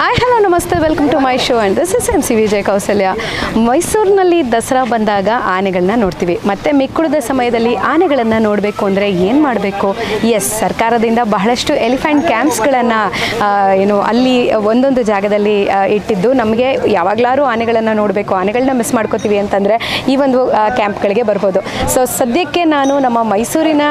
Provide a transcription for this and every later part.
Hi hello ನಮಸ್ತೆ. Welcome to my show and this is M C Vijay Kausalya ಮೈಸೂರಿನಲ್ಲಿ ದಸರಾ ಬಂದಾಗ ಆನೆಗಳನ್ನ ನೋಡ್ತೀವಿ. ಮತ್ತು ಮಿಕ್ಕುಳಿದ ಸಮಯದಲ್ಲಿ ಆನೆಗಳನ್ನು ನೋಡಬೇಕು ಅಂದರೆ ಏನು ಮಾಡಬೇಕು? ಎಸ್ ಸರ್ಕಾರದಿಂದ ಬಹಳಷ್ಟು ಎಲಿಫೆಂಟ್ ಕ್ಯಾಂಪ್ಸ್ಗಳನ್ನು ಏನು, ಅಲ್ಲಿ ಒಂದೊಂದು ಜಾಗದಲ್ಲಿ ಇಟ್ಟಿದ್ದು. ನಮಗೆ ಯಾವಾಗಲಾರು ಆನೆಗಳನ್ನು ನೋಡಬೇಕು. ಆನೆಗಳನ್ನ ಮಿಸ್ ಮಾಡ್ಕೋತೀವಿ ಅಂತಂದರೆ ಈ ಒಂದು ಕ್ಯಾಂಪ್ಗಳಿಗೆ ಬರ್ಬೋದು. ಸೊ ಸದ್ಯಕ್ಕೆ ನಾನು ನಮ್ಮ ಮೈಸೂರಿನ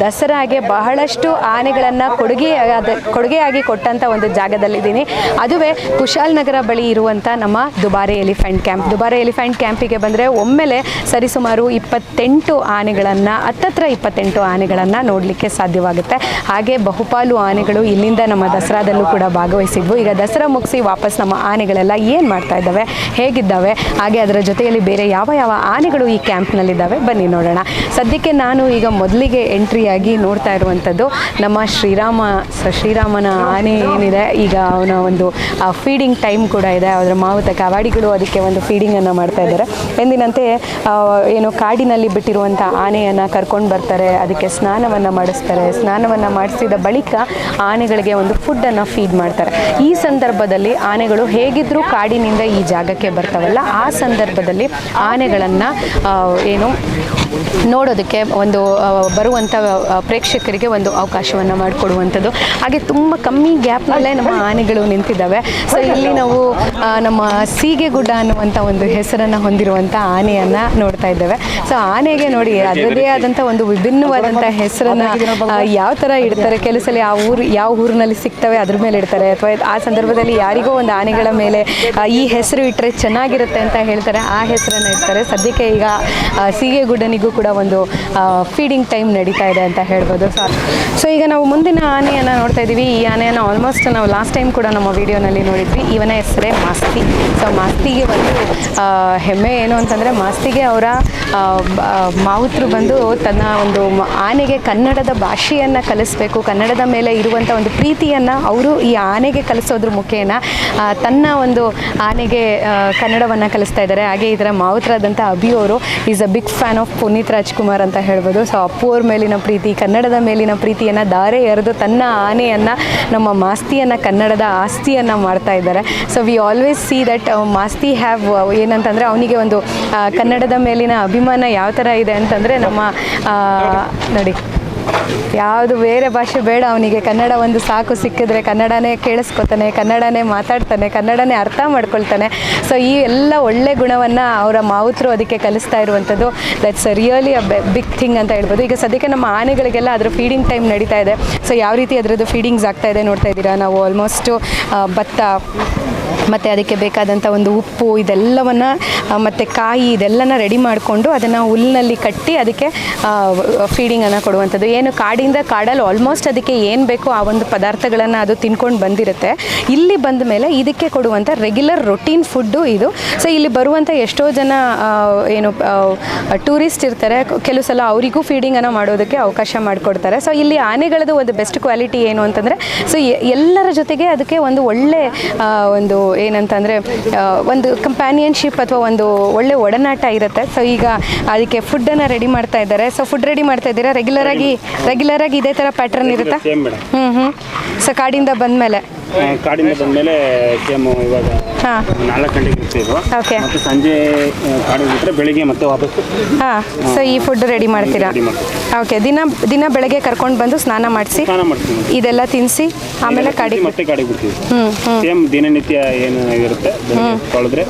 ದಸರಾಗೆ ಬಹಳಷ್ಟು ಆನೆಗಳನ್ನು ಕೊಡುಗೆ ಅದ- ಕೊಡುಗೆಯಾಗಿ ಕೊಟ್ಟಂಥ ಒಂದು ಜಾಗದಲ್ಲಿದ್ದೀನಿ. ಅದುವೇ ಕುಶಾಲನಗರ ಬಳಿ ಇರುವಂಥ ನಮ್ಮ Dubare elephant camp. Dubare elephant ಕ್ಯಾಂಪಿಗೆ ಬಂದರೆ ಒಮ್ಮೆಲೆ ಸರಿಸುಮಾರು ಇಪ್ಪತ್ತೆಂಟು ಆನೆಗಳನ್ನು, ಹತ್ತತ್ರ ಇಪ್ಪತ್ತೆಂಟು ಆನೆಗಳನ್ನು ನೋಡಲಿಕ್ಕೆ ಸಾಧ್ಯವಾಗುತ್ತೆ. ಹಾಗೆ ಬಹುಪಾಲು ಆನೆಗಳು ಇಲ್ಲಿಂದ ನಮ್ಮ ದಸರಾದಲ್ಲೂ ಕೂಡ ಭಾಗವಹಿಸಿದ್ವು. ಈಗ ದಸರಾ ಮುಗಿಸಿ ವಾಪಸ್ ನಮ್ಮ ಆನೆಗಳೆಲ್ಲ ಏನು ಮಾಡ್ತಾ ಇದ್ದಾವೆ, ಹೇಗಿದ್ದಾವೆ, ಹಾಗೆ ಅದರ ಜೊತೆಯಲ್ಲಿ ಬೇರೆ ಯಾವ ಯಾವ ಆನೆಗಳು ಈ ಕ್ಯಾಂಪ್ನಲ್ಲಿದ್ದಾವೆ ಬನ್ನಿ ನೋಡೋಣ. ಸದ್ಯಕ್ಕೆ ನಾನು ಈಗ ಮೊದಲಿಗೆ ಎಂಟ್ರಿಯಾಗಿ ನೋಡ್ತಾ ಇರುವಂಥದ್ದು ನಮ್ಮ ಶ್ರೀರಾಮ ಶ್ರೀರಾಮನ ಆನೆ ಏನಿದೆ, ಈಗ ಅವನ ಒಂದು ಫೀಡಿಂಗ್ ಟೈಮ್ ಕೂಡ ಇದೆ. ಅದರ ಮಾವುತ ಕವಾಡಿಗಳು ಅದಕ್ಕೆ ಒಂದು ಫೀಡಿಂಗನ್ನು ಮಾಡ್ತಾ ಇದ್ದಾರೆ. ಎಂದಿನಂತೆ ಏನು ಕಾಡಿನಲ್ಲಿ ಬಿಟ್ಟಿರುವಂಥ ಆನೆಯನ್ನು ಕರ್ಕೊಂಡು ಬರ್ತಾರೆ. ಅದಕ್ಕೆ ಸ್ನಾನವನ್ನು ಮಾಡಿಸ್ತಾರೆ. ಸ್ನಾನವನ್ನು ಮಾಡಿಸಿದ ಬಳಿಕ ಆನೆಗಳಿಗೆ ಒಂದು ಫುಡ್ಡನ್ನು ಫೀಡ್ ಮಾಡ್ತಾರೆ. ಈ ಸಂದರ್ಭದಲ್ಲಿ ಆನೆಗಳು ಹೇಗಿದ್ದರೂ ಕಾಡಿನಿಂದ ಈ ಜಾಗಕ್ಕೆ ಬರ್ತಾವಲ್ಲ, ಆ ಸಂದರ್ಭದಲ್ಲಿ ಆನೆಗಳನ್ನು ಏನು ನೋಡೋದಕ್ಕೆ ಒಂದು ಬರುವಂಥ ಪ್ರೇಕ್ಷಕರಿಗೆ ಒಂದು ಅವಕಾಶವನ್ನು ಮಾಡಿಕೊಡುವಂಥದ್ದು. ಹಾಗೆ ತುಂಬ ಕಮ್ಮಿ ಗ್ಯಾಪ್ನಲ್ಲೇ ನಮ್ಮ ಆನೆಗಳು ನಿಂತಿದ್ದಾವೆ. ಸೊ ಇಲ್ಲಿ ನಾವು ನಮ್ಮ ನಮ್ಮ ಸೀಗೆಗುಡ್ಡ ಅನ್ನುವಂಥ ಒಂದು ಹೆಸರನ್ನು ಹೊಂದಿರುವಂಥ ಆನೆಯನ್ನು ನೋಡ್ತಾ ಇದ್ದೇವೆ. ಸೊ ಆನೆಗೆ ನೋಡಿ ಅದರದೇ ಆದಂಥ ಒಂದು ವಿಭಿನ್ನವಾದಂಥ ಹೆಸರನ್ನು ಯಾವ ಥರ ಇಡ್ತಾರೆ ಕೆಲವು ಸಲ ಆ ಊರು ಯಾವ ಊರಿನಲ್ಲಿ ಸಿಗ್ತವೆ ಅದ್ರ ಮೇಲೆ ಇಡ್ತಾರೆ. ಅಥವಾ ಆ ಸಂದರ್ಭದಲ್ಲಿ ಯಾರಿಗೋ ಒಂದು ಆನೆಗಳ ಮೇಲೆ ಈ ಹೆಸರು ಇಟ್ಟರೆ ಚೆನ್ನಾಗಿರುತ್ತೆ ಅಂತ ಹೇಳ್ತಾರೆ. ಆ ಹೆಸರನ್ನು ಇಡ್ತಾರೆ. ಸದ್ಯಕ್ಕೆ ಈಗ ಸೀಗೆ ಗುಡ್ಡನಿಗೂ ಕೂಡ ಒಂದು ಫೀಡಿಂಗ್ ಟೈಮ್ ನಡೀತಾ ಇದೆ ಅಂತ ಹೇಳ್ಬೋದು. ಸೊ ಈಗ ನಾವು ಮುಂದಿನ ಆನೆಯನ್ನು ನೋಡ್ತಾ ಇದ್ದೀವಿ. ಈ ಆನೆಯನ್ನು ಆಲ್ಮೋಸ್ಟ್ ನಾವು ಲಾಸ್ಟ್ ಟೈಮ್ ಕೂಡ ನಮ್ಮ ವಿಡಿಯೋನಲ್ಲಿ ನೋಡಿದ್ವಿ. ಇವನ ಹೆಸರೇ ಮಾಸ್ತಿ. ಸೊ ಮಾಸ್ತಿಗೆ ಒಂದು ಹೆಮ್ಮೆ ಏನು ಅಂತಂದರೆ ಮಾಸ್ತಿಗೆ ಅವರ ಮಾವುತರು ಬಂದು ತನ್ನ ಒಂದು ಆನೆಗೆ ಕನ್ನಡದ ಭಾಷೆಯನ್ನು ಕಲಿಸ್ಬೇಕು, ಕನ್ನಡದ ಮೇಲೆ ಇರುವಂಥ ಒಂದು ಪ್ರೀತಿಯನ್ನು ಅವರು ಈ ಆನೆಗೆ ಕಲಿಸೋದ್ರ ಮುಖೇನ ತನ್ನ ಒಂದು ಆನೆಗೆ ಕನ್ನಡವನ್ನು ಕಲಿಸ್ತಾ ಇದ್ದಾರೆ. ಹಾಗೆ ಇದರ ಮಾವುತರಾದಂಥ ಅಭಿ ಅವರು is a big fan of Puneeth Rajkumar ಅಂತ ಹೇಳ್ಬೋದು. ಸೊ ಅಪ್ಪು ಅವ್ರ ಮೇಲಿನ ಪ್ರೀತಿ, ಕನ್ನಡದ ಮೇಲಿನ ಪ್ರೀತಿಯನ್ನು ದಾರೆ ಎರೆದು ತನ್ನ ಆನೆಯನ್ನು, ನಮ್ಮ ಮಾಸ್ತಿಯನ್ನು, ಕನ್ನಡದ ಆಸ್ತಿಯನ್ನು ಮಾಡ್ತಾ ಇದ್ದಾರೆ. So we always see that Masti have ಏನಂತಂದರೆ ಅವನಿಗೆ ಒಂದು ಕನ್ನಡದ ಮೇಲಿನ ಅಭಿಮಾನ ಯಾವ ಥರ ಇದೆ ಅಂತಂದರೆ ನಮ್ಮ ನೋಡಿ. ಯಾವುದು ಬೇರೆ ಭಾಷೆ ಬೇಡ ಅವನಿಗೆ. ಕನ್ನಡ ಒಂದು ಸಾಕು ಸಿಕ್ಕಿದ್ರೆ ಕನ್ನಡನೇ ಕೇಳಿಸ್ಕೊತಾನೆ, ಕನ್ನಡನೇ ಮಾತಾಡ್ತಾನೆ, ಕನ್ನಡನೇ ಅರ್ಥ ಮಾಡ್ಕೊಳ್ತಾನೆ. ಸೊ ಈ ಎಲ್ಲ ಒಳ್ಳೆ ಗುಣವನ್ನು ಅವರ ಮಾವುತರು ಅದಕ್ಕೆ ಕಲಿಸ್ತಾ ಇರುವಂಥದ್ದು that's a really a big thing ಅಂತ ಹೇಳ್ಬೋದು. ಈಗ ಸದ್ಯಕ್ಕೆ ನಮ್ಮ ಆನೆಗಳಿಗೆಲ್ಲ ಅದರ ಫೀಡಿಂಗ್ ಟೈಮ್ ನಡೀತಾ ಇದೆ. ಸೊ ಯಾವ ರೀತಿ ಅದರದ್ದು ಫೀಡಿಂಗ್ಸ್ ಆಗ್ತಾ ಇದೆ ನೋಡ್ತಾ ಇದ್ದೀರಾ? ನಾವು ಆಲ್ಮೋಸ್ಟು ಭತ್ತ ಮತ್ತು ಅದಕ್ಕೆ ಬೇಕಾದಂಥ ಒಂದು ಉಪ್ಪು ಇದೆಲ್ಲವನ್ನು ಮತ್ತು ಕಾಯಿ ಇದೆಲ್ಲನ ರೆಡಿ ಮಾಡಿಕೊಂಡು ಅದನ್ನು ಹುಲ್ಲಿನಲ್ಲಿ ಕಟ್ಟಿ ಅದಕ್ಕೆ ಫೀಡಿಂಗನ್ನು ಕೊಡುವಂಥದ್ದು. ಏನು ಕಾಡಿಂದ ಕಾಡಲ್ಲಿ ಆಲ್ಮೋಸ್ಟ್ ಅದಕ್ಕೆ ಏನು ಬೇಕೋ ಆ ಒಂದು ಪದಾರ್ಥಗಳನ್ನು ಅದು ತಿನ್ಕೊಂಡು ಬಂದಿರುತ್ತೆ. ಇಲ್ಲಿ ಬಂದ ಮೇಲೆ ಇದಕ್ಕೆ ಕೊಡುವಂಥ ರೆಗ್ಯುಲರ್ ರೊಟೀನ್ ಫುಡ್ಡು ಇದು. ಸೊ ಇಲ್ಲಿ ಬರುವಂಥ ಎಷ್ಟೋ ಜನ ಏನು ಟೂರಿಸ್ಟ್ ಇರ್ತಾರೆ. ಕೆಲವು ಸಲ ಅವರಿಗೂ ಫೀಡಿಂಗನ್ನು ಮಾಡೋದಕ್ಕೆ ಅವಕಾಶ ಮಾಡಿಕೊಡ್ತಾರೆ. ಸೊ ಇಲ್ಲಿ ಆನೆಗಳದ್ದು ಒಂದು ಬೆಸ್ಟ್ ಕ್ವಾಲಿಟಿ ಏನು ಅಂತಂದರೆ ಸೊ ಎಲ್ಲರ ಜೊತೆಗೆ ಅದಕ್ಕೆ ಒಂದು ಒಳ್ಳೆ ಒಂದು ಏನಂತಂದರೆ ಒಂದು ಕಂಪ್ಯಾನಿಯನ್ಶಿಪ್ ಅಥವಾ ಒಂದು ಒಳ್ಳೆ ಒಡನಾಟ ಇರುತ್ತೆ. ಸೊ ಈಗ ಅದಕ್ಕೆ ಫುಡ್ಡನ್ನು ರೆಡಿ ಮಾಡ್ತಾ ಇದ್ದಾರೆ. ಸೊ ಫುಡ್ ರೆಡಿ ಮಾಡ್ತಾ ಇದ್ದೀರಾ? ರೆಗ್ಯುಲರಾಗಿ ರೆಗ್ಯುಲರಾಗಿ ರೆಗ್ಯುಲರ್ ಆಗಿ ಇದೇ ಥರ ಪ್ಯಾಟರ್ನ್ ಇರುತ್ತಾ? ಹ್ಞೂ ಹ್ಞೂ ಸೊ ಕಾಡಿಂದ ಬಂದಮೇಲೆ. ಕಾಡಿಂದ ಬಂದಮೇಲೆ ಸೇಮ್ ಇವಾಗ ಹಾಂ. ನಾಲ್ಕು ಗಂಟೆಗೆ ಇರ್ತೀವಿ. ಓಕೆ. ಮತ್ತು ಸಂಜೆ ಕಾಡಿಗೆ ಬಿಟ್ಟರೆ ಬೆಳಿಗ್ಗೆ ಮತ್ತೆ ವಾಪಸ್ ಹಾಂ ಸೊ ಈ ಫುಡ್ ರೆಡಿ ಮಾಡ್ತೀರಾ? ರೆಡಿ ಮಾಡ್ತೀವಿ. ಓಕೆ ದಿನ ದಿನ ಬೆಳಗ್ಗೆ ಕರ್ಕೊಂಡು ಬಂದು ಸ್ನಾನ ಮಾಡಿಸಿ ಸ್ನಾನ ಮಾಡ್ತೀವಿ. ಇದೆಲ್ಲ ತಿನ್ನಿಸಿ ಆಮೇಲೆ ಕಾಡಿಗೆ ಮತ್ತೆ ಕಾಡಿಗೆ ಬಿಡ್ತೀವಿ ಹ್ಮ್ ಹ್ಞೂ ಸೇಮ್ ದಿನನಿತ್ಯ ಏನು ಇರುತ್ತೆ? ತೊಳೆದ್ರೆ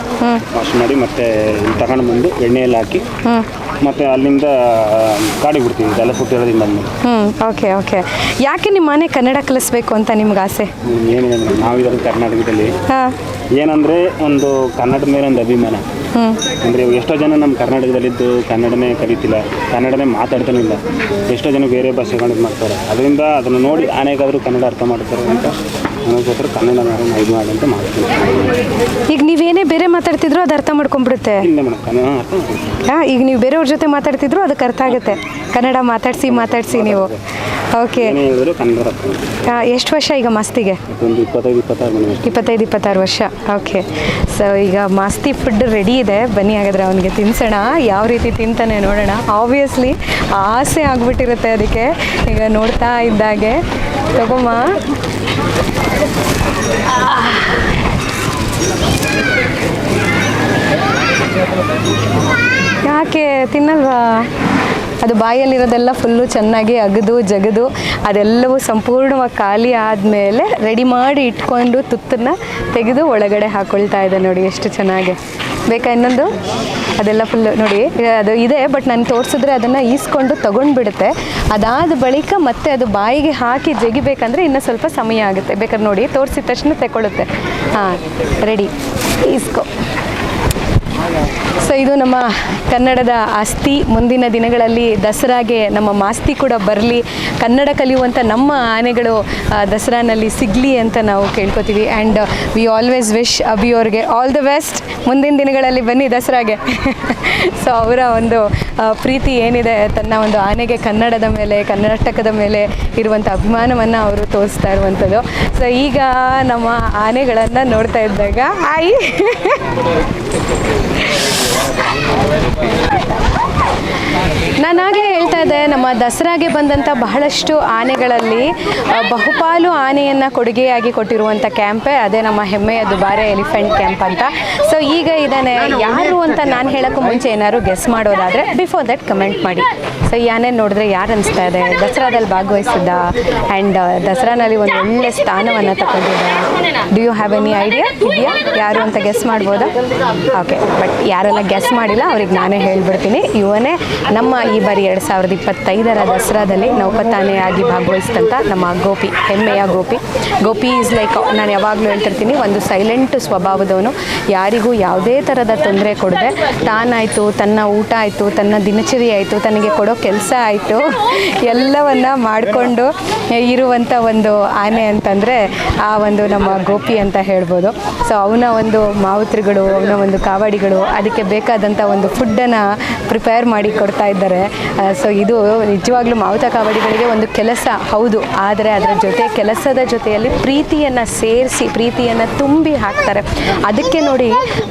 ವಾಶ್ ಮಾಡಿ ಮತ್ತೆ ಇಲ್ಲಿ ತಗೊಂಡು ಬಂದು ಎಣ್ಣೆಯಲ್ಲಿ ಹಾಕಿ ಹ್ಮ್. ಮತ್ತೆ ಅಲ್ಲಿಂದ ಕಾಡಿ ಕಾಡಿಗೆ ಬಿಡ್ತೀವಿ. ಇದೆಲ್ಲ ಸುಟ್ಟಿರೋದ್ರಿಂದ ಹ್ಮ್ ಓಕೆ ಓಕೆ. ಯಾಕೆ ನಿಮ್ಮ ಮನೆ ಕನ್ನಡ ಕಲಿಸ್ಬೇಕು ಅಂತ ನಿಮ್ಗೆ ಆಸೆ? ಹ್ಮ್, ಏನಿದೆ ಮೇಡಮ್ ನಾವಿರೋದು ಕರ್ನಾಟಕದಲ್ಲಿ. ಏನಂದ್ರೆ ಒಂದು ಕನ್ನಡದ ಮೇಲೆ ಒಂದು ಅಭಿಮಾನ. ಅಂದ್ರೆ ಎಷ್ಟೋ ಜನ ನಮ್ಮ ಕರ್ನಾಟಕದಲ್ಲಿದ್ದು ಕನ್ನಡನೇ ಕಲಿತಿಲ್ಲ ಕನ್ನಡನೇ ಮಾತಾಡ್ತಾನೆ ಇಲ್ಲ. ಎಷ್ಟೋ ಜನ ಬೇರೆ ಭಾಷೆಗಳು ಇದು ಮಾಡ್ತಾರೆ. ಅದರಿಂದ ಅದನ್ನು ನೋಡಿ ಆನೆಗಾದರೂ ಕನ್ನಡ ಅರ್ಥ ಮಾಡ್ತಾರೆ ಅಂತ ನನಗೋಸ್ಕರ ಕನ್ನಡ ನಾನು ಇದು ಮಾಡಿ ಅಂತ ಮಾಡ್ತೀನಿ. ಈಗ ನೀವೇನೇ ಬೇರೆ ಮಾತಾಡ್ತಿದ್ರು ಅದು ಅರ್ಥ ಮಾಡ್ಕೊಂಡ್ಬಿಡುತ್ತೆ. ಇಲ್ಲ ಮೇಡಮ್ ಕನ್ನಡ ಅರ್ಥ ಮಾಡ್ತೀನಿ ಹಾಂ ಈಗ ನೀವು ಬೇರೆಯವ್ರ ಜೊತೆ ಮಾತಾಡ್ತಿದ್ರು ಅದಕ್ಕೆ ಅರ್ಥ ಆಗುತ್ತೆ. ಕನ್ನಡ ಮಾತಾಡಿಸಿ ಮಾತಾಡಿಸಿ ನೀವು. ಓಕೆ. ಏನೇ ಹೇಳಿದ್ರು ಕನ್ನಡ ಅರ್ಥ ಮಾಡ್ತೀನಿ ಎಷ್ಟು ವರ್ಷ ಈಗ ಮಸ್ತಿಗೆ? ಒಂದು ಇಪ್ಪತ್ತೈದು ಇಪ್ಪತ್ತಾರು ಮನೆ ಇಪ್ಪತ್ತೈದು ಇಪ್ಪತ್ತಾರು ವರ್ಷ. ಓಕೆ. ಸೊ ಈಗ ಮಾಸ್ತಿ ಫುಡ್ ರೆಡಿ ಇದೆ. ಬನ್ನಿ ಹಾಗಾದ್ರೆ ಅವನಿಗೆ ತಿನ್ಸೋಣ. ಯಾವ ರೀತಿ ತಿಂತಾನೆ ನೋಡೋಣ. ಆಬ್ವಿಯಸ್ಲಿ ಆಸೆ ಆಗ್ಬಿಟ್ಟಿರುತ್ತೆ ಅದಕ್ಕೆ. ಈಗ ನೋಡ್ತಾ ಇದ್ದಾಗೆ. ತಗೊಮ್ಮ. ಯಾಕೆ ತಿನ್ನಲ್ವಾ? ಅದು ಬಾಯಲ್ಲಿರೋದೆಲ್ಲ ಫುಲ್ಲು ಚೆನ್ನಾಗಿ ಅಗದು, ಜಗದು, ಅದೆಲ್ಲವೂ ಸಂಪೂರ್ಣವಾಗಿ ಖಾಲಿ ಆದಮೇಲೆ ರೆಡಿ ಮಾಡಿ ಇಟ್ಕೊಂಡು ತುತ್ತನ್ನು ತೆಗೆದು ಒಳಗಡೆ ಹಾಕೊಳ್ತಾ ಇದೆ ನೋಡಿ, ಎಷ್ಟು ಚೆನ್ನಾಗಿ. ಬೇಕಾ ಇನ್ನೊಂದು? ಅದೆಲ್ಲ ಫುಲ್ ನೋಡಿ. ಅದು ಇದೆ ಬಟ್ ನಾನು ತೋರಿಸಿದ್ರೆ ಅದನ್ನು ಈಸ್ಕೊಂಡು ತಗೊಂಡ್ಬಿಡುತ್ತೆ. ಅದಾದ ಬಳಿಕ ಮತ್ತೆ ಅದು ಬಾಯಿಗೆ ಹಾಕಿ ಜಗಿಬೇಕಂದ್ರೆ ಇನ್ನೂ ಸ್ವಲ್ಪ ಸಮಯ ಆಗುತ್ತೆ. ಬೇಕಾದ್ರೆ ನೋಡಿ, ತೋರಿಸಿದ ತಕ್ಷಣ ತಗೊಳ್ಳುತ್ತೆ ಹಾಂ ರೆಡಿ ಈಸ್ಕೊ. ಸೊ ಇದು ನಮ್ಮ ಕನ್ನಡದ ಆಸ್ತಿ. ಮುಂದಿನ ದಿನಗಳಲ್ಲಿ ದಸರಾಗೆ ನಮ್ಮ ಮಾಸ್ತಿ ಕೂಡ ಬರಲಿ. ಕನ್ನಡ ಕಲಿಯುವಂಥ ನಮ್ಮ ಆನೆಗಳು ದಸರಾನಲ್ಲಿ ಸಿಗಲಿ ಅಂತ ನಾವು ಕೇಳ್ಕೊತೀವಿ. And we always wish Abhi ಅವ್ರಿಗೆ ಆಲ್ ದ ಬೆಸ್ಟ್ ಮುಂದಿನ ದಿನಗಳಲ್ಲಿ ಬನ್ನಿ ದಸರಾಗೆ. ಸೊ ಅವರ ಒಂದು ಪ್ರೀತಿ ಏನಿದೆ, ತನ್ನ ಒಂದು ಆನೆಗೆ ಕನ್ನಡದ ಮೇಲೆ, ಕರ್ನಾಟಕದ ಮೇಲೆ ಇರುವಂಥ ಅಭಿಮಾನವನ್ನು ಅವರು ತೋರಿಸ್ತಾ ಇರುವಂಥದ್ದು ಸೊ ಈಗ ನಮ್ಮ ಆನೆಗಳನ್ನು ನೋಡ್ತಾ ಇದ್ದಾಗ, ಆಯಿ! ನಾನಾಗಲೇ ಹೇಳ್ತಾ ಇದ್ದೆ, ನಮ್ಮ ದಸರಾಗೆ ಬಂದಂಥ ಬಹಳಷ್ಟು ಆನೆಗಳಲ್ಲಿ ಬಹುಪಾಲು ಆನೆಯನ್ನು ಕೊಡುಗೆಯಾಗಿ ಕೊಟ್ಟಿರುವಂಥ ಕ್ಯಾಂಪೇ ಅದೇ ನಮ್ಮ ಹೆಮ್ಮೆಯ ದುಬಾರೆ ಎಲಿಫೆಂಟ್ ಕ್ಯಾಂಪ್ ಅಂತ. ಸೊ ಈಗ ಇದನ್ನೇ ಯಾರು ಅಂತ ನಾನು ಹೇಳೋಕ್ಕೂ ಮುಂಚೆ ಏನಾದ್ರು ಗೆಸ್ ಮಾಡೋದಾದರೆ ಬಿಫೋರ್ ದಟ್ ಕಮೆಂಟ್ ಮಾಡಿ. ಸೊ ಈ ಆನೆ ನೋಡಿದ್ರೆ ಯಾರು ಅನಿಸ್ತಾ ಇದೆ? ದಸರಾದಲ್ಲಿ ಭಾಗವಹಿಸಿದ್ದ ಆ್ಯಂಡ್ ದಸರಾನಲ್ಲಿ ಒಂದು ಒಳ್ಳೆ ಸ್ಥಾನವನ್ನು ತಗೊಂಡಿದ್ದ. Do you have any idea ಇದೆಯಾ? ಯಾರು ಅಂತ ಗೆಸ್ ಮಾಡ್ಬೋದಾ? ಓಕೆ ಬಟ್ ಯಾರೆಲ್ಲ ಗೆಸ್ ಮಾಡಿಲ್ಲ, ಅವ್ರಿಗೆ ನಾನೇ ಹೇಳ್ಬಿಡ್ತೀನಿ. ಇವನೇ ನಮ್ಮ ಈ ಬಾರಿ ಎರಡು ಸಾವಿರದ ಇಪ್ಪತ್ತೈದರ ದಸರಾದಲ್ಲಿ ನೌಕತಾನೆಯಾಗಿ ಭಾಗವಹಿಸಿದಂಥ ನಮ್ಮ ಗೋಪಿ, ಹೆಮ್ಮೆಯ ಗೋಪಿ. ಗೋಪಿ ಈಸ್ ಲೈಕ್ ನಾನು ಯಾವಾಗಲೂ ಹೇಳ್ತಿರ್ತೀನಿ, ಒಂದು ಸೈಲೆಂಟ್ ಸ್ವಭಾವದವನು. ಯಾರಿಗೂ ಯಾವುದೇ ಥರದ ತೊಂದರೆ ಕೊಡದೆ, ತಾನಾಯಿತು, ತನ್ನ ಊಟ ಆಯಿತು, ತನ್ನ ದಿನಚರಿ ಆಯಿತು, ತನಗೆ ಕೊಡೋ ಕೆಲಸ ಆಯಿತು, ಎಲ್ಲವನ್ನ ಮಾಡಿಕೊಂಡು ಇರುವಂಥ ಒಂದು ಆನೆ ಅಂತಂದರೆ ಆ ಒಂದು ನಮ್ಮ ಗೋಪಿ ಅಂತ ಹೇಳ್ಬೋದು. ಸೊ ಅವನ ಒಂದು ಮಾವುತ್ರಿಗಳು, ಅವನ ಒಂದು ಕಾವಡಿಗಳು, ಅದಕ್ಕೆ ಬೇಕಾದಂಥ ಒಂದು ಫುಡ್ಡನ್ನು ಪ್ರಿಪೇರ್ ಮಾಡಿ ಕೊಡ್ತಾ ಇದ್ದಾರೆ. ಸೊ ಇದು ನಿಜವಾಗ್ಲೂ ಮಾವುತ ಕಾವಡಿಗಳಿಗೆ ಒಂದು ಕೆಲಸ. ಹೌದು, ಆದರೆ ಅದರ ಜೊತೆ ಕೆಲಸದ ಜೊತೆಯಲ್ಲಿ ಪ್ರೀತಿಯನ್ನು ಸೇರಿಸಿ, ಪ್ರೀತಿಯನ್ನು ತುಂಬಿ ಹಾಕ್ತಾರೆ. ಅದಕ್ಕೆ ನೋಡಿ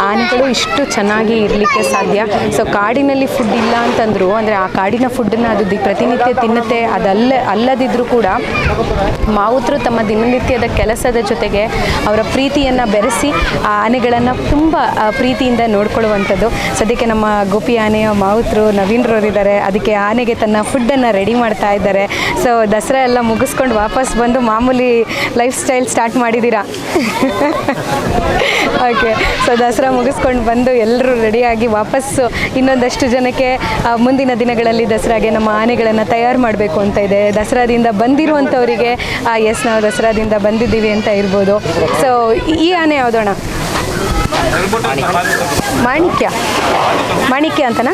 ಆನೆಗಳು ಇಷ್ಟು ಚೆನ್ನಾಗಿ ಇರಲಿಕ್ಕೆ ಸಾಧ್ಯ. ಸೊ ಕಾಡಿನಲ್ಲಿ ಫುಡ್ ಇಲ್ಲ ಅಂತಂದ್ರು, ಅಂದರೆ ಆ ಕಾಡಿನ ಫುಡ್ಡನ್ನು ಅದು ಪ್ರತಿನಿತ್ಯ ತಿನ್ನುತ್ತೆ, ಅದಲ್ಲ ಅಲ್ಲದಿದ್ದರೂ ಕೂಡ ಮಾವುತರು ತಮ್ಮ ದಿನನಿತ್ಯದ ಕೆಲಸದ ಜೊತೆಗೆ ಅವರ ಪ್ರೀತಿಯನ್ನು ಬೆರೆಸಿ, ಆ ಆನೆಗಳನ್ನು ತುಂಬ ಪ್ರೀತಿಯಿಂದ ನೋಡ್ಕೊಳ್ಳುವಂಥದ್ದು. ಸದ್ಯಕ್ಕೆ ನಮ್ಮ ಗೋಪಿ ಆನೆಯ ಮಾವುತರು ನವೀನ್ರವರಿದ್ದಾರೆ ಅದಕ್ಕೆ ಆನೆಗೆ ತನ್ನ ಫುಡ್ಡನ್ನು ರೆಡಿ ಮಾಡ್ತಾ ಇದ್ದಾರೆ. ಸೊ ದಸರಾ ಎಲ್ಲ ಮುಗಿಸ್ಕೊಂಡು ವಾಪಸ್ ಬಂದು ಮಾಮೂಲಿ ಲೈಫ್ ಸ್ಟೈಲ್ ಸ್ಟಾರ್ಟ್ ಮಾಡಿದ್ದೀರಾ? ಓಕೆ ಸೊ ದಸರಾ ಮುಗಿಸ್ಕೊಂಡು ಬಂದು ಎಲ್ಲರೂ ರೆಡಿಯಾಗಿ ವಾಪಸ್ಸು ಇನ್ನೊಂದಷ್ಟು ಜನಕ್ಕೆ ಮುಂದಿನ ದಿನಗಳಲ್ಲಿ ದಸರಾಗೆ ನಮ್ಮ ಆನೆಗಳನ್ನು ತಯಾರು ಮಾಡಬೇಕು ಅಂತ ಇದೆ. ದಸರಾದಿಂದ ಬಂದಿರುವಂಥವರಿಗೆ ಎಸ್ ನಾವು ದಸರಾದಿಂದ ಬಂದಿದ್ದೀವಿ ಅಂತ ಇರ್ಬೋದು. ಸೊ ಈ ಆನೆ ಯಾವುದೋಣ ಮಾಣಿಕ್ಯ. ಮಾಣಿಕ್ಯ ಅಂತನಾ?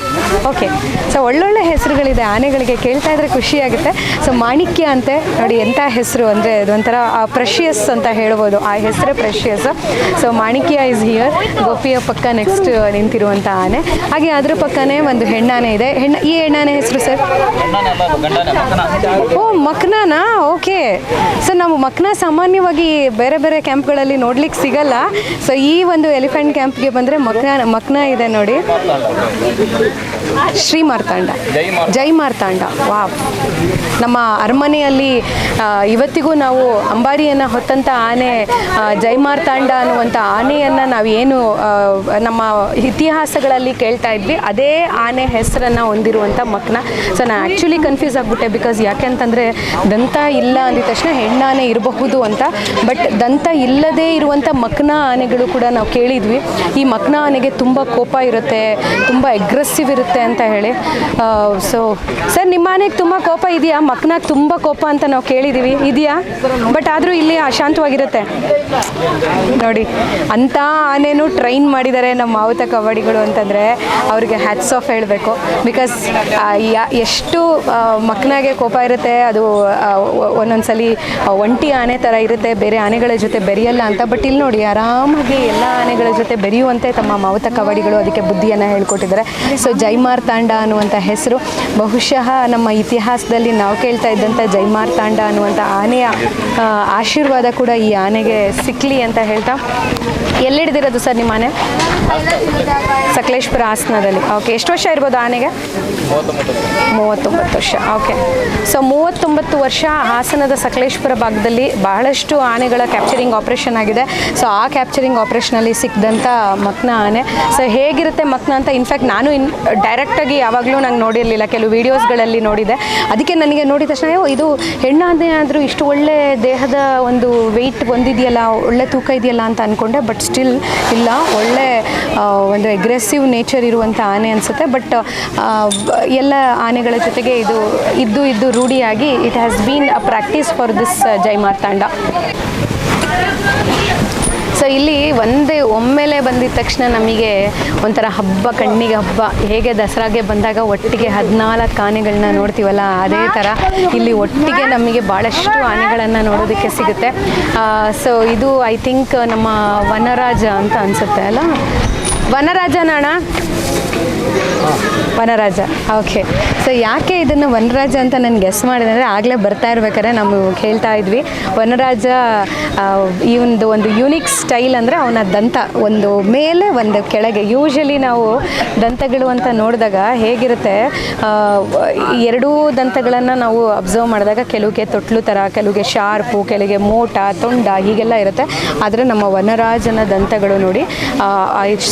ಓಕೆ. ಸೊ ಒಳ್ಳೊಳ್ಳೆ ಹೆಸರುಗಳಿದೆ, ಆನೆಗಳಿಗೆ ಕೇಳ್ತಾ ಇದ್ರೆ ಖುಷಿಯಾಗುತ್ತೆ. ಸೊ ಮಾಣಿಕ್ಯ ಅಂತೆ, ನೋಡಿ ಎಂಥ ಹೆಸರು ಅಂದರೆ ಅದೊಂಥರ ಪ್ರೆಷಿಯಸ್ ಅಂತ ಹೇಳ್ಬೋದು. ಆ ಹೆಸರೇ precious so Manikya is here ಗೋಪಿಯ ಪಕ್ಕ ನೆಕ್ಸ್ಟ್ ನಿಂತಿರುವಂಥ ಆನೆ. ಹಾಗೆ ಅದ್ರ ಪಕ್ಕನೇ ಒಂದು ಹೆಣ್ಣಾನೆ ಇದೆ. ಹೆಣ್ಣ, ಈ ಹೆಣ್ಣಾನೆ ಹೆಸರು ಸರ್ ಓ, ಮಕ್ನಾನಾ? ಓಕೆ. ಸೊ ನಾವು ಮಕ್ನ ಸಾಮಾನ್ಯವಾಗಿ ಬೇರೆ ಬೇರೆ ಕ್ಯಾಂಪ್ಗಳಲ್ಲಿ ನೋಡ್ಲಿಕ್ಕೆ ಸಿಗಲ್ಲ. ಸೊ ಈ ಎಲಿಫೆಂಟ್ ಕ್ಯಾಂಪ್ಗೆ ಬಂದರೆ ಮಕ್ನ ಮಕ್ನ ಇದೆ ನೋಡಿ. ಶ್ರೀ ಮಾರ್ತಾಂಡ. ಜೈ ಮಾರ್ತಾಂಡ. ವಾ ನಮ್ಮ ಅರಮನೆಯಲ್ಲಿ ಇವತ್ತಿಗೂ ನಾವು ಅಂಬಾರಿಯನ್ನು ಹೊತ್ತಂಥ ಆನೆ ಜೈ ಮಾರ್ತಾಂಡ ಅನ್ನುವಂಥ ಆನೆಯನ್ನು ನಾವು ಏನು ನಮ್ಮ ಇತಿಹಾಸಗಳಲ್ಲಿ ಕೇಳ್ತಾ ಇದ್ವಿ. ಅದೇ ಆನೆ ಹೆಸರನ್ನು ಹೊಂದಿರುವಂಥ ಮಕ್ನ ಸೊ ನಾನು ಆ್ಯಕ್ಚುಲಿ ಕನ್ಫ್ಯೂಸ್ ಆಗಿಬಿಟ್ಟೆ ಬಿಕಾಸ್ ಯಾಕೆ ಅಂತಂದರೆ ದಂತ ಇಲ್ಲ ಅಂದಿದ ತಕ್ಷಣ ಹೆಣ್ಣಾನೆ ಇರಬಹುದು ಅಂತ. ಬಟ್ ದಂತ ಇಲ್ಲದೇ ಇರುವಂಥ ಮಕ್ನ ಆನೆಗಳು ಕೂಡ ನಾವು ಕೇಳಿದ್ವಿ. ಈ ಮಕ್ನ ಆನೆಗೆ ತುಂಬ ಕೋಪ ಇರುತ್ತೆ, ತುಂಬ ಅಗ್ರೆಸಿವ್ ಇರುತ್ತೆ. ಅಂತ ಹೇಳಿ. ಸೊ ಸರ್ ನಿಮ್ಮ ಮನೆಗೆ ತುಂಬ ಕೋಪ ಇದೆಯಾ? ಮಕ್ಕನಾಗ ತುಂಬ ಕೋಪ ಅಂತ ನಾವು ಕೇಳಿದ್ದೀವಿ ಇದೆಯಾ? ಬಟ್ ಆದರೂ ಇಲ್ಲಿ ಅಶಾಂತವಾಗಿರುತ್ತೆ. ನೋಡಿ ಅಂಥ ಆನೆನೂ ಟ್ರೈನ್ ಮಾಡಿದ್ದಾರೆ ನಮ್ಮ ಮಾವುತ ಕಬಡ್ಡಿಗಳು ಅಂತಂದರೆ ಅವ್ರಿಗೆ ಹ್ಯಾಟ್ಸ್ ಆಫ್ ಹೇಳಬೇಕು. ಬಿಕಾಸ್ ಎಷ್ಟು ಮಕ್ಕನಾಗೆ ಕೋಪ ಇರುತ್ತೆ, ಅದು ಒಂದೊಂದ್ಸಲಿ ಒಂಟಿ ಆನೆ ಥರ ಇರುತ್ತೆ, ಬೇರೆ ಆನೆಗಳ ಜೊತೆ ಬೆರೆಯಲ್ಲ ಅಂತ. ಬಟ್ ಇಲ್ಲಿ ನೋಡಿ, ಆರಾಮಾಗಿ ಎಲ್ಲ ಆನೆಗಳ ಜೊತೆ ಬೆರೆಯುವಂತೆ ತಮ್ಮ ಮಾವುತ ಕಬಡ್ಡಿಗಳು ಅದಕ್ಕೆ ಬುದ್ಧಿಯನ್ನು ಹೇಳ್ಕೊಟ್ಟಿದ್ದಾರೆ. ಸೊ ಜೈಮಾರ್ತಾಂಡ ಅನ್ನುವಂಥ ಹೆಸರು. ಬಹುಶಃ ನಮ್ಮ ಇತಿಹಾಸದಲ್ಲಿ ನಾವು ಕೇಳ್ತಾ ಇದ್ದಂಥ ಜೈಮಾರ್ತಾಂಡ ಅನ್ನುವಂಥ ಆನೆಯ ಆಶೀರ್ವಾದ ಕೂಡ ಈ ಆನೆಗೆ ಸಿಕ್ಕಲಿ ಅಂತ ಹೇಳ್ತಾ. ಎಲ್ಲಿ ಹಿಡ್ದಿರೋದು ಸರ್ ನಿಮ್ಮ ಆನೆ ಸಕಲೇಶ್ಪುರ ಹಾಸನದಲ್ಲಿ. ಓಕೆ ಎಷ್ಟು ವರ್ಷ ಇರ್ಬೋದು ಆನೆಗೆ? ಮೂವತ್ತೊಂಬತ್ತು ವರ್ಷ. ಓಕೆ ಸೊ ಮೂವತ್ತೊಂಬತ್ತು ವರ್ಷ ಹಾಸನದ ಸಕಲೇಶ್ಪುರ ಭಾಗದಲ್ಲಿ ಬಹಳಷ್ಟು ಆನೆಗಳ ಕ್ಯಾಪ್ಚರಿಂಗ್ ಆಪರೇಷನ್ ಆಗಿದೆ. ಸೊ ಆ ಕ್ಯಾಪ್ಚರಿಂಗ್ ಆಪ್ರೇಷನಲ್ಲಿ ಸಿಕ್ಕಿದಂಥ ಮಕ್ನ ಆನೆ. ಸೊ ಹೇಗಿರುತ್ತೆ ಮಕ್ನ ಅಂತ? ಇನ್ಫ್ಯಾಕ್ಟ್ ನಾನು ಇನ್ ಡೈರೆಕ್ಟಾಗಿ ಯಾವಾಗಲೂ ನಂಗೆ ನೋಡಿರಲಿಲ್ಲ. ಕೆಲವು ವೀಡಿಯೋಸ್ಗಳಲ್ಲಿ ನೋಡಿದೆ. ಅದಕ್ಕೆ ನನಗೆ ನೋಡಿದ ತಕ್ಷಣ "ಅಯ್ಯೋ, ಇದು ಹೆಣ್ಣಾನೆ ಆದರೂ ಇಷ್ಟು ಒಳ್ಳೆ ದೇಹದ ಒಂದು ವೆಯ್ಟ್ ಬಂದಿದೆಯಲ್ಲ ತೂಕ ಇದೆಯಲ್ಲ ಅಂತ ಅಂದ್ಕೊಂಡೆ ಬಟ್ ಸ್ಟಿಲ್ ಇಲ್ಲ. ಒಳ್ಳೆ ಒಂದು ಎಗ್ರೆಸಿವ್ ನೇಚರ್ ಇರುವಂಥ ಆನೆ ಅನಿಸುತ್ತೆ. ಬಟ್ ಎಲ್ಲ ಆನೆಗಳ ಜೊತೆಗೆ ಇದು, ಇದ್ದು ಇದ್ದು ರೂಢಿಯಾಗಿ it has been a practice for this Jaimartanda. So ಇಲ್ಲಿ ಒಂದೇ ಒಮ್ಮೆಲೆ ಬಂದಿದ ತಕ್ಷಣ ನಮಗೆ ಒಂಥರ ಹಬ್ಬ, ಕಣ್ಣಿಗೆ ಹಬ್ಬ. ಹೇಗೆ ದಸರಾಗೆ ಬಂದಾಗ ಒಟ್ಟಿಗೆ ಹದಿನಾಲ್ಕು ಆನೆಗಳನ್ನ ನೋಡ್ತೀವಲ್ಲ, ಅದೇ ಥರ ಇಲ್ಲಿ ಒಟ್ಟಿಗೆ ನಮಗೆ ಭಾಳಷ್ಟು ಆನೆಗಳನ್ನು ನೋಡೋದಕ್ಕೆ ಸಿಗುತ್ತೆ. ಸೊ ಇದು ಐ ಥಿಂಕ್ ನಮ್ಮ ವನರಾಜ ಅಂತ ಅನಿಸುತ್ತೆ ಅಲ್ಲ? ವನರಾಜನಣ ವನರಾಜ. ಓಕೆ ಸೊ ಯಾಕೆ ಇದನ್ನು ವನರಾಜ ಅಂತ ನಾನು ಗೆಸ್ ಮಾಡಿದೆ ಅಂದರೆ ಆಗಲೇ ಬರ್ತಾ ಇರ್ಬೇಕಾದ್ರೆ ನಾವು ಹೇಳ್ತಾ ಇದ್ವಿ. ವನರಾಜ ಈ ಒಂದು ಒಂದು ಯೂನಿಕ್ ಸ್ಟೈಲ್ ಅಂದರೆ ಅವನ ದಂತ. ಒಂದು ಮೇಲೆ, ಒಂದು ಕೆಳಗೆ. ಯೂಶಲಿ ನಾವು ದಂತಗಳು ಅಂತ ನೋಡಿದಾಗ ಹೇಗಿರುತ್ತೆ ಎರಡೂ ದಂತಗಳನ್ನು ನಾವು ಅಬ್ಸರ್ವ್ ಮಾಡಿದಾಗ ಕೆಲವಿಗೆ ತೊಟ್ಲು ಥರ ಕೆಲವಿಗೆ ಶಾರ್ಪು ಕೆಲವಿಗೆ ಮೋಟ, ತೊಂಡ ಹೀಗೆಲ್ಲ ಇರುತ್ತೆ. ಆದರೆ ನಮ್ಮ ವನರಾಜನ ದಂತಗಳು ನೋಡಿ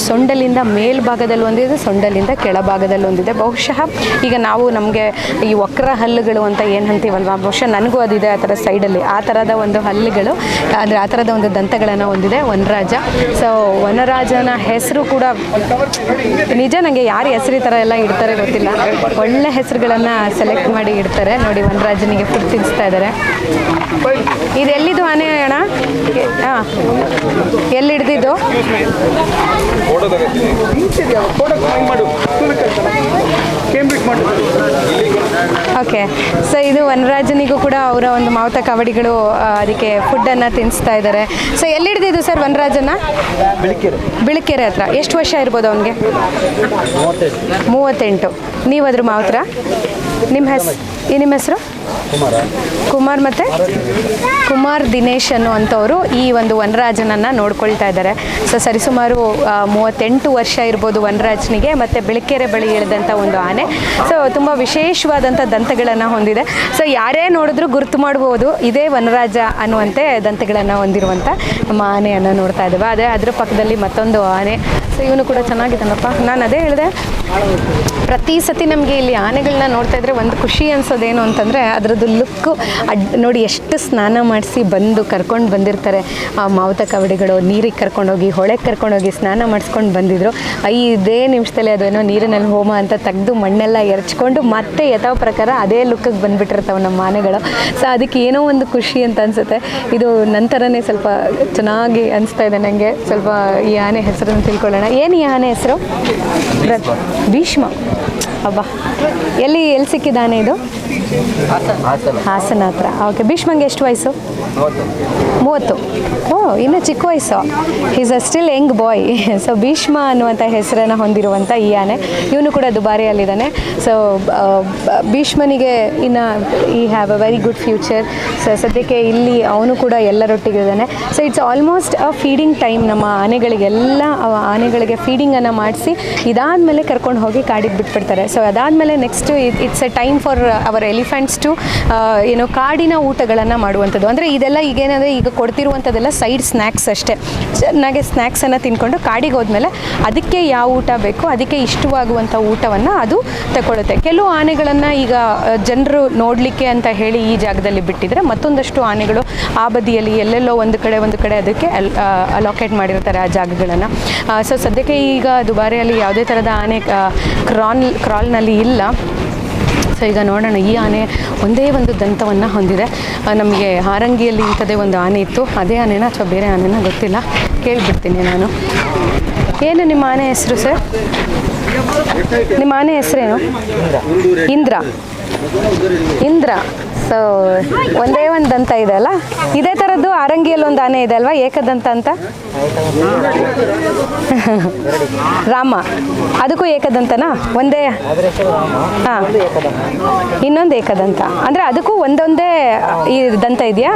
ಸೊಂಡಲಿಂದ ಮೇಲ್ಭಾಗದಲ್ಲಿ ಒಂದಿದೆ, ಸೊಂಡಲಿಂದ ಕೆಳಭಾಗದಲ್ಲಿ ಒಂದಿದೆ. ಬಹುಶಃ ಈಗ ನಾವು ನಮಗೆ ಈ ವಕ್ರ ಹಲ್ಲುಗಳು ಅಂತ ಏನು ಅಂತೀವಲ್ವ? ಬಹುಶಃ ನನಗೂ ಅದಿದೆ ಆ ಥರ ಸೈಡಲ್ಲಿ. ಆ ಥರದ ಒಂದು ಹಲ್ಲುಗಳು ಅಂದರೆ ಆ ಥರದ ಒಂದು ದಂತಗಳನ್ನು ಹೊಂದಿದೆ ವನರಾಜ. ಸೊ ವನರಾಜನ ಹೆಸರು ಕೂಡ ನಿಜ ನನಗೆ ಯಾರು ಹೆಸರು ಈ ಥರ ಎಲ್ಲ ಇಡ್ತಾರೆ ಗೊತ್ತಿಲ್ಲ. ಒಳ್ಳೆ ಹೆಸರುಗಳನ್ನು ಸೆಲೆಕ್ಟ್ ಮಾಡಿ ಇಡ್ತಾರೆ. ನೋಡಿ ವನರಾಜನಿಗೆ ಫುಡ್ ತಿನ್ನಿಸ್ತಾ ಇದ್ದಾರೆ ಇದು ಎಲ್ಲಿದು ಆನೆ ಅಣ್ಣ? ಹಾಂ. ಎಲ್ಲಿ ಹಿಡ್ದಿದ್ದು ಓಕೆ. ಸೊ ಇದು ವನರಾಜನಿಗೂ ಕೂಡ ಅವರ ಒಂದು ಮಾವುತ ಕವಡಿಗಳು ಅದಕ್ಕೆ ಫುಡ್ಡನ್ನು ತಿನ್ನಿಸ್ತಾ ಇದ್ದಾರೆ ಸೊ ಎಲ್ಲಿ ಹಿಡಿದಿದ್ದು ಸರ್ ವನರಾಜನ? ಬಿಳಿಕೆರೆ. ಹತ್ರ. ಎಷ್ಟು ವರ್ಷ ಇರ್ಬೋದು ಅವನಿಗೆ? ಮೂವತ್ತೆಂಟು. ನೀವು ಅದ್ರ ಮಾವುತ್ರ? ನಿಮ್ಮ ಹೆಸರು ಈ ನಿಮ್ಮ ಹೆಸರು? ಕುಮಾರ್. ಮತ್ತು? ಕುಮಾರ್ ದಿನೇಶ್ ಅನ್ನುವಂಥವರು ಈ ಒಂದು ವನರಾಜನನ್ನು ನೋಡ್ಕೊಳ್ತಾ ಇದ್ದಾರೆ. ಸೊ ಸರಿಸುಮಾರು ಮೂವತ್ತೆಂಟು ವರ್ಷ ಇರ್ಬೋದು ವನರಾಜನಿಗೆ ಮತ್ತು ಬೆಳಕೆರೆ ಬಳಿ ಇಳಿದಂಥ ಒಂದು ಆನೆ. ಸೊ ತುಂಬ ವಿಶೇಷವಾದಂಥ ದಂತಗಳನ್ನು ಹೊಂದಿದೆ. ಸೊ ಯಾರೇ ನೋಡಿದ್ರೂ ಗುರುತು ಮಾಡ್ಬೋದು ಇದೇ ವನರಾಜ ಅನ್ನುವಂತೆ ದಂತಗಳನ್ನು ಹೊಂದಿರುವಂಥ ನಮ್ಮ ಆನೆಯನ್ನು ನೋಡ್ತಾ ಇದ್ದೇವೆ. ಅದೇ ಅದ್ರ ಪಕ್ಕದಲ್ಲಿ ಮತ್ತೊಂದು ಆನೆ. ಸೊ ಇವನು ಕೂಡ ಚೆನ್ನಾಗಿದ್ದಾನಪ್ಪ. ನಾನು ಅದೇ ಹೇಳಿದೆ. ಪ್ರತಿ ಸತಿ ನಮಗೆ ಇಲ್ಲಿ ಆನೆಗಳನ್ನ ನೋಡ್ತಾ ಇದ್ರೆ ಒಂದು ಖುಷಿ ಅನ್ಸೋದೇನು ಅಂತಂದರೆ ಅದರದ್ದು ಲುಕ್ಕು ಅಡ್ ನೋಡಿ ಎಷ್ಟು ಸ್ನಾನ ಮಾಡಿಸಿ ಬಂದು ಕರ್ಕೊಂಡು ಬಂದಿರ್ತಾರೆ. ಆ ಮಾವುತ ಕವಡಿಗಳು ನೀರಿಗೆ ಕರ್ಕೊಂಡೋಗಿ, ಹೊಳೆಗೆ ಕರ್ಕೊಂಡೋಗಿ ಸ್ನಾನ ಮಾಡಿಸ್ಕೊಂಡು ಬಂದಿದ್ರು. ಐದೇ ನಿಮಿಷದಲ್ಲಿ ಅದೇನೋ ನೀರಿನಲ್ಲಿ ಹೋಮ ಅಂತ ತೆಗೆದು ಮಣ್ಣೆಲ್ಲ ಎರಚ್ಕೊಂಡು ಮತ್ತೆ ಯಥಾವ ಪ್ರಕಾರ ಅದೇ ಲುಕ್ಕಿಗೆ ಬಂದುಬಿಟ್ಟಿರ್ತಾವೆ ನಮ್ಮ ಆನೆಗಳು. ಸೊ ಅದಕ್ಕೆ ಏನೋ ಒಂದು ಖುಷಿ ಅಂತ ಅನಿಸುತ್ತೆ. ಇದು ನಂತರನೇ ಸ್ವಲ್ಪ ಚೆನ್ನಾಗಿ ಅನಿಸ್ತಾ ಇದೆ ನನಗೆ ಸ್ವಲ್ಪ ಈ ಆನೆ ಹೆಸರನ್ನು ತಿಳ್ಕೊಳ್ಳೋಣ. ಏನು ಈ ಆನೆ ಹೆಸರು? ಭೀಷ್ಮ. ಹಬ್ಬ. ಎಲ್ಲಿ ಎಲ್ಲಿ ಸಿಕ್ಕಿದ್ದಾನೆ ಇದು? ಹಾಸನ. ಹತ್ರ. ಓಕೆ ಭೀಷ್ಮಂಗೆ ಎಷ್ಟು ವಯಸ್ಸು? ಮೂವತ್ತು. ಓ ಇನ್ನು ಚಿಕ್ಕ ವಯಸ್ಸು. Is a still young boy so Bhishma ಅನ್ನುವಂಥ ಹೆಸರನ್ನು ಹೊಂದಿರುವಂಥ ಈ ಆನೆ. ಇವನು ಕೂಡ ದುಬಾರಿಯಲ್ಲಿದ್ದಾನೆ. ಸೊ ಭೀಷ್ಮನಿಗೆ ಇನ್ನು ಈ have a very good future so ಸದ್ಯಕ್ಕೆ ಇಲ್ಲಿ ಅವನು ಕೂಡ ಎಲ್ಲರೊಟ್ಟಿಗಿದ್ದಾನೆ. So it's almost a feeding time ನಮ್ಮ ಆನೆಗಳಿಗೆಲ್ಲ ಆನೆಗಳಿಗೆ ಫೀಡಿಂಗನ್ನು ಮಾಡಿಸಿ ಇದಾದಮೇಲೆ ಕರ್ಕೊಂಡು ಹೋಗಿ ಕಾಡಿಗೆ ಬಿಟ್ಬಿಡ್ತಾರೆ. ಸೊ ಅದಾದಮೇಲೆ next it's a time for our elephants to ಏನು ಕಾಡಿನ ಊಟಗಳನ್ನು ಮಾಡುವಂಥದ್ದು. ಅಂದರೆ ಇದೆಲ್ಲ ಈಗೇನಂದರೆ ಈಗ ಕೊಡ್ತಿರುವಂಥದ್ದೆಲ್ಲ ಸೈಡ್ ಸ್ನ್ಯಾಕ್ಸ್ ಅಷ್ಟೇ. ಚೆನ್ನಾಗೆ ಸ್ನ್ಯಾಕ್ಸನ್ನು ತಿನ್ಕೊಂಡು ಕಾಡಿಗೆ ಹೋದ್ಮೇಲೆ ಅದಕ್ಕೆ ಯಾವ ಊಟ ಬೇಕು ಅದಕ್ಕೆ ಇಷ್ಟವಾಗುವಂಥ ಊಟವನ್ನು ಅದು ತಗೊಳ್ಳುತ್ತೆ ಕೆಲವು ಆನೆಗಳನ್ನು ಈಗ ಜನರು ನೋಡಲಿಕ್ಕೆ ಅಂತ ಹೇಳಿ ಈ ಜಾಗದಲ್ಲಿ ಬಿಟ್ಟಿದ್ರೆ ಮತ್ತೊಂದಷ್ಟು ಆನೆಗಳು ಆ ಬದಿಯಲ್ಲಿ ಎಲ್ಲೆಲ್ಲೋ ಒಂದು ಕಡೆ ಒಂದು ಕಡೆ ಅದಕ್ಕೆ ಅಲ್ ಅಲೋಕೇಟ್ ಮಾಡಿರ್ತಾರೆ ಆ ಜಾಗಗಳನ್ನು. ಸೊ ಸದ್ಯಕ್ಕೆ ಈಗ ದುಬಾರಿಯಲ್ಲಿ ಯಾವುದೇ ಥರದ ಆನೆ ಕ್ರಾನ್ ಕ್ರಾಲ್ನಲ್ಲಿ ಇಲ್ಲ. ಈಗ ನೋಡೋಣ, ಈ ಆನೆ ಒಂದೇ ಒಂದು ದಂತವನ್ನು ಹೊಂದಿದೆ. ನಮಗೆ ಹಾರಂಗಿಯಲ್ಲಿ ಇಂಥದ್ದೇ ಒಂದು ಆನೆ ಇತ್ತು. ಅದೇ ಆನೆನ ಅಥವಾ ಬೇರೆ ಆನೆನ ಗೊತ್ತಿಲ್ಲ. ಕೇಳಿಬಿಡ್ತೀನಿ ನಾನು. ಏನು ನಿಮ್ಮ ಆನೆ ಹೆಸರು ಸರ್? ನಿಮ್ಮ ಆನೆ ಹೆಸರೇನು? ಇಂದ್ರ. ಇಂದ್ರ. ಸೊ ಒಂದೇ ಒಂದು ದಂತ ಇದೆ ಅಲ್ಲ? ಇದೇ ಥರದ್ದು ಆರಂಗಿಯಲ್ಲಿ ಒಂದು ಆನೆ ಇದೆ ಅಲ್ವಾ? ಏಕದಂತ ಅಂತ? ರಾಮ. ಅದಕ್ಕೂ ಏಕದಂತನಾ? ಒಂದೇ? ಹಾಂ. ಇನ್ನೊಂದು ಏಕದಂತ. ಅಂದರೆ ಅದಕ್ಕೂ ಒಂದೊಂದೇ, ಈ ದಂತ ಇದೆಯಾ?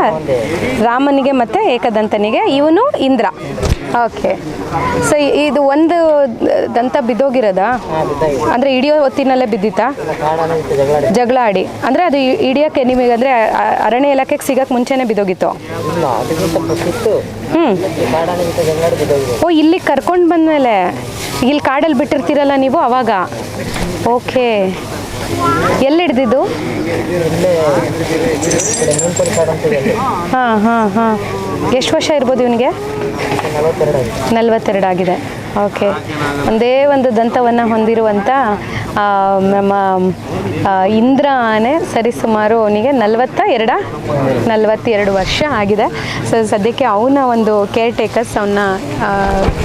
ರಾಮನಿಗೆ ಮತ್ತು ಏಕದಂತನಿಗೆ, ಇವನು ಇಂದ್ರ. ಓಕೆ ಸೊ ಇದು ಒಂದು ದಂತ ಬಿದ್ದೋಗಿರೋದಾ? ಅಂದರೆ ಇಡಿಯೋ ಹೊತ್ತಿನಲ್ಲೇ ಬಿದ್ದಿತ್ತಾ? ಜಗಳ ಆಡಿ ಅಂದರೆ ಅದು ಹಿಡಿಯೋಕ್ಕೆ ನಿಮಗೆ ಅಂದರೆ ಅರಣ್ಯ ಇಲಾಖೆಗೆ ಸಿಗಕ್ಕೆ ಮುಂಚೆನೇ ಬಿದ್ದೋಗಿತ್ತು. ಹ್ಞೂ ಓ ಇಲ್ಲಿ ಕರ್ಕೊಂಡು ಬಂದಮೇಲೆ. ಇಲ್ಲಿ ಕಾಡಲ್ಲಿ ಬಿಟ್ಟಿರ್ತೀರಲ್ಲ ನೀವು ಅವಾಗ? ಓಕೆ. ಎಲ್ಲಿ ಹಿಡ್ದಿದ್ದು? ಹಾ ಹಾ ಹಾ. ಎಷ್ಟು ವರ್ಷ ಇರ್ಬೋದು ಇವನಿಗೆ? ನಲವತ್ತೆರಡು ಆಗಿದೆ ಓಕೆ. ಒಂದೇ ಒಂದು ದಂತವನ್ನು ಹೊಂದಿರುವಂಥ ನಮ್ಮ ಇಂದ್ರ ಆನೆ ಸರಿಸುಮಾರು ಅವನಿಗೆ ನಲವತ್ತ ಎರಡ ನಲವತ್ತೆರಡು ವರ್ಷ ಆಗಿದೆ. ಸೊ ಸದ್ಯಕ್ಕೆ ಅವನ ಒಂದು ಕೇರ್ ಟೇಕರ್ಸ್ ಅವನ್ನ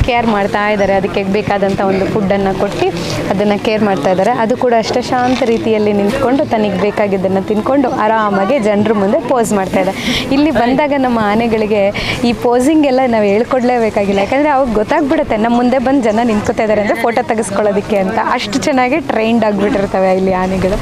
ಕೇರ್ ಮಾಡ್ತಾ ಇದ್ದಾರೆ. ಅದಕ್ಕೆ ಬೇಕಾದಂಥ ಒಂದು ಫುಡ್ಡನ್ನು ಕೊಟ್ಟು ಅದನ್ನು ಕೇರ್ ಮಾಡ್ತಾ ಇದ್ದಾರೆ. ಅದು ಕೂಡ ಅಷ್ಟೇ ಶಾಂತ ರೀತಿಯಲ್ಲಿ ನಿಂತ್ಕೊಂಡು ತನಗೆ ಬೇಕಾಗಿದ್ದನ್ನು ತಿನ್ಕೊಂಡು ಆರಾಮಾಗಿ ಜನರ ಮುಂದೆ ಪೋಸ್ ಮಾಡ್ತಾ ಇದೆ ಇಲ್ಲಿ ಬಂದಾಗ ನಮ್ಮ ಆನೆಗಳಿಗೆ ಈ ಪೋಸಿಂಗ್ ಎಲ್ಲ ನಾವು ಹೇಳ್ಕೊಡ್ಲೇಬೇಕಾಗಿಲ್ಲ. ಯಾಕಂದರೆ ಅವಾಗ ಗೊತ್ತಾಗ್ಬಿಡುತ್ತೆ. ನಮ್ಮ ಮುಂದೆ ಬಂದು ಜನ ನಿಂತ್ಕೋತಾ ಇದ್ದಾರೆ ಅಂದರೆ ಫೋಟೋ ತೆಗೆಸ್ಕೊಳ್ಳೋದಕ್ಕೆ ಅಂತ. ಅಷ್ಟು ಚೆನ್ನಾಗಿ ಟ್ರೈನ್ಡ್ ಆಗಿಬಿಟ್ಟಿರ್ತವೆ ಇಲ್ಲಿ ಆನೆಗಳು